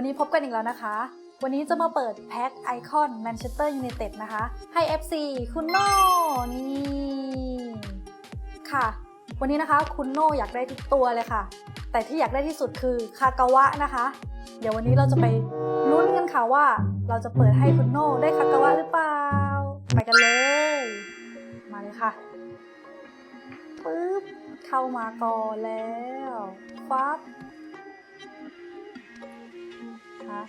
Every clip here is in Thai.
วันนี้พบกันอีกแล้วนะคะ วันนี้จะมาเปิดแพ็คไอคอนแมนเชสเตอร์ยูไนเต็ดนะคะ ให้ FC คุณโน่นี่ค่ะ วันนี้นะคะคุณโน่อยากได้ทุกตัวเลยค่ะ แต่ที่อยากได้ที่สุดคือคากาวะนะคะ เดี๋ยววันนี้เราจะไปลุ้นกันค่ะว่า เราจะเปิดให้คุณโน่ได้คากาวะหรือเปล่า ไปกันเลย มาเลยค่ะปึ๊บเข้ามาก่อนแล้วฟับ คะ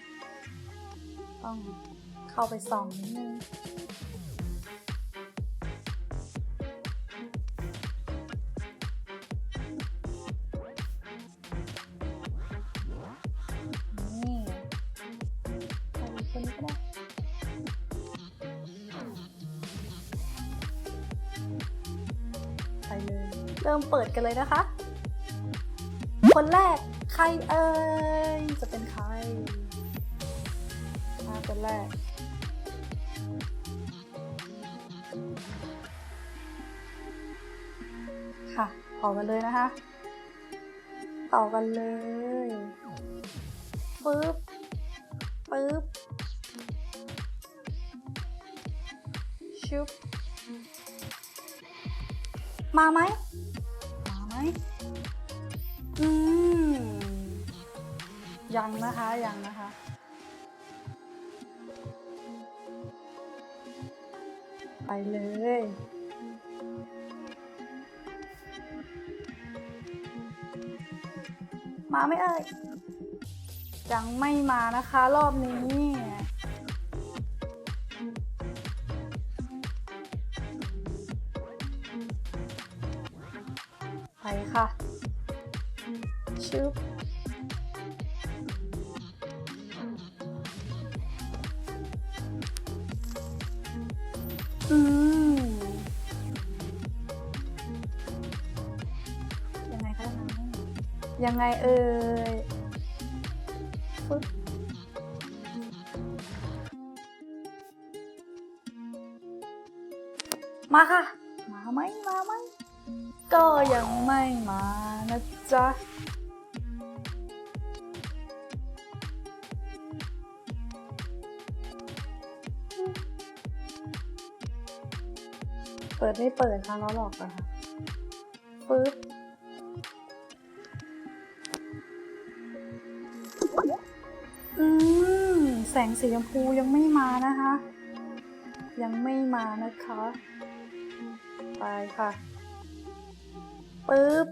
ต้องเข้าไปส่องนิดนึงนี่ใคนนี้ก็ได้ไปเลยเริ่มเปิดกันเลยนะคะ คนแรกใครเอ่ยจะเป็นใคราคนแรก ค่ะต่อกันเลยนะคะ ต่อกันเลยปึ๊บปึ๊บชุบมาไหมมาไหมอืมยังนะคะยังนะคะ ไปเลยมาไม่เอ่ย ยังไม่มานะคะรอบนี้ ไปค่ะ ชึบ อืมยังไงคะน้องยังไงเอ่ยปึ๊บมาค่ะ มาไหมมาไหมก็ยังไม่มานะจ๊ะ เปิดไม่เปิดคะเราหลอกอะค่ะปึ๊บอืมแสงสีชมพูยังไม่มานะคะ ยังไม่มานะคะ ไปค่ะปึ๊บ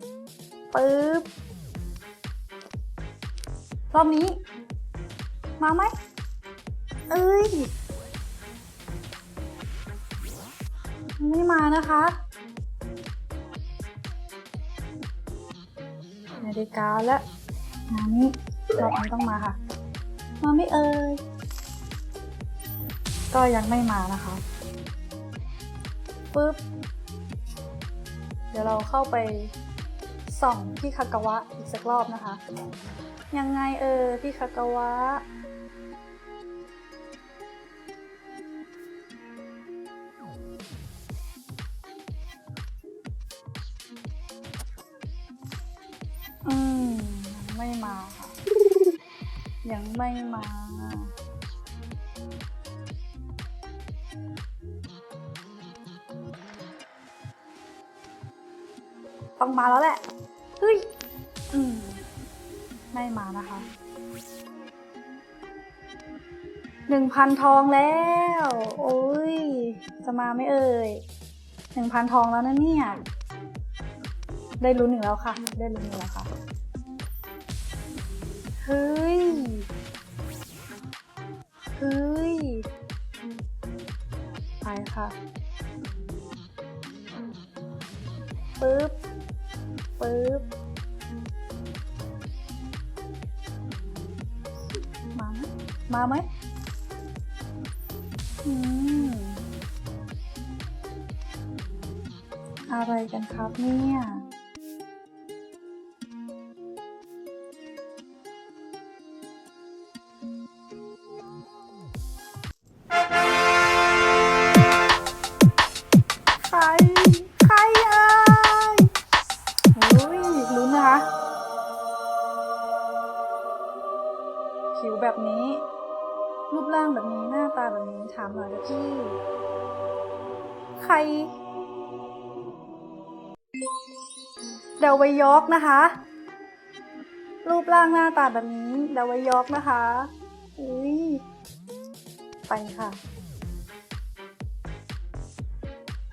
ปึ๊บรอบนี้ มาไหมเอ้ย ไม่มานะคะนาฬิกาและงานนี้รอบนี้ต้องมาค่ะ มาไม่เอ่ยก็ยังไม่มานะคะปึ๊บ เดี๋ยวเราเข้าไปส่องพี่คากาวะอีกสักรอบนะคะ ยังไงเออพี่คากาวะ ไม่มาต้องมาแล้วแหละ เฮ้ย อืม ไม่มานะคะหนึ่งพันทองแล้ว โอ้ย จะมาไม่เอ่ยหนึ่งพันทองแล้วนะเนี่ย ได้ลุ้นหนึ่งแล้วค่ะ ได้ลุ้นหนึ่งแล้วค่ะ เฮ้ย เฮ้ย ไปค่ะปึ๊บปึ๊บมาไหมมาไหมอืมอะไรกันครับเนี่ย แบบนี้หน้ามหน่อยนะพี่ ใคร เดาไวยอกนะคะ รูปร่างหน้าตาแบบนี้ เดาไวยอกนะคะอุ้ยไปค่ะ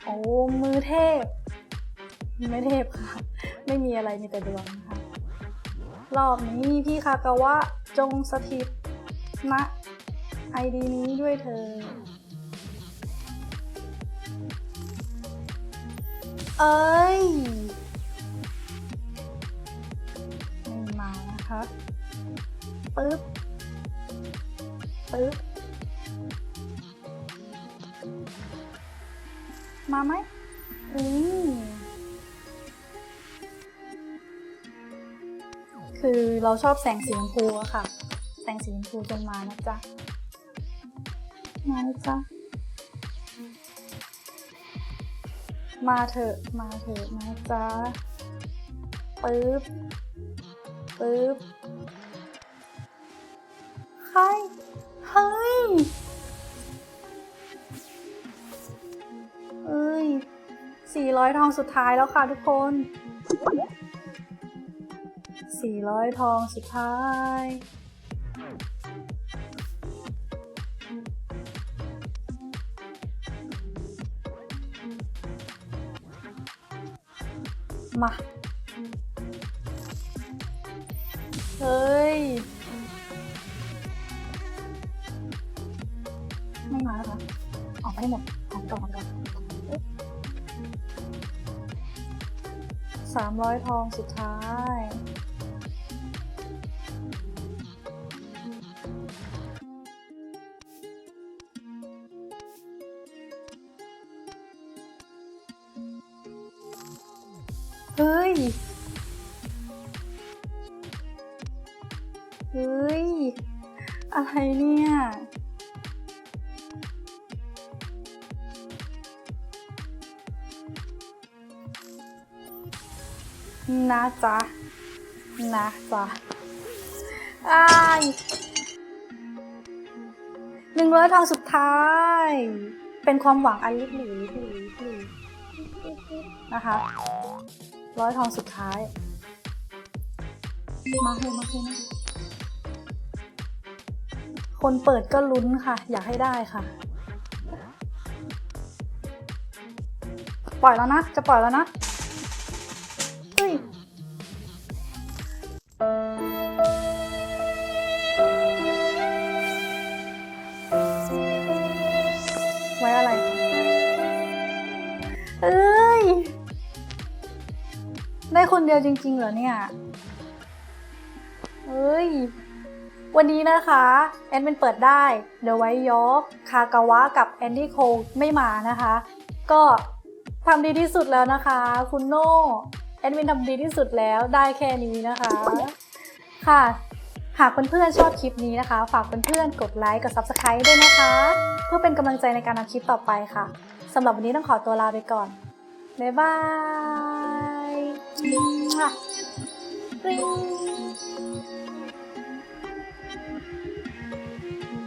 โอ้มือเทพ ไม่เทพค่ะ ไม่มีอะไรมีแต่ดวงนะคะรอบนี้พี่คากาวะจงสถิตณ ไอดีนี้ด้วยเธอ เอ้ย ไม่มานะคะปึ๊บ ปึ๊บ มาไหมอืมคือเราชอบแสงสีชมพูอะค่ะ แสงสีชมพูจนมานะจ๊ะ มาจ๊ะมาเถอะ มาเถอะนะจ๊ะปึ๊บปึ๊บใครเฮ้ยเอ้ยสี่ร้อยทองสุดท้ายแล้วค่ะทุกคนสี่ร้อยทองสุดท้าย มา เฮ้ย ไม่มาแล้วค่ะออกไปหมดออกก่อนก่อนสามร้อยทองสุดท้าย เฮ้ย เฮ้ย อะไรเนี่ยนะจ๊ะนะจ๊ะอ้ายหนึ่งร้อยทองสุดท้าย เป็นความหวังอันลิบหลีลิบหลีลิบหลีนะคะ ร้อยทองสุดท้าย มาเถอะมาเถอะมาคนเปิดก็ลุ้นค่ะ อยากให้ได้ค่ะ ปล่อยแล้วนะ จะปล่อยแล้วนะ ยวจริงๆเหรอเนี่ยเอ้ย วันนี้นะคะ แอดมินเปิดได้เด e ไว t ยอ k คากาวะกับแอนดี้โคไม่มานะคะ ก็ทำดีที่สุดแล้วนะคะ คุณโน่แอดมินทำดีที่สุดแล้วได้แค่นี้นะคะ ค่ะ หากเพื่อนๆชอบคลิปนี้นะคะ ฝากเพื่อนๆกดไลค์กด Subscribe ด้วยนะคะ เพื่อเป็นกำลังใจในการทำคลิปต่อไปค่ะสำหรับวันนี้ต้องขอตัวลาไปก่อน บ๊ายบาย กริ๊ง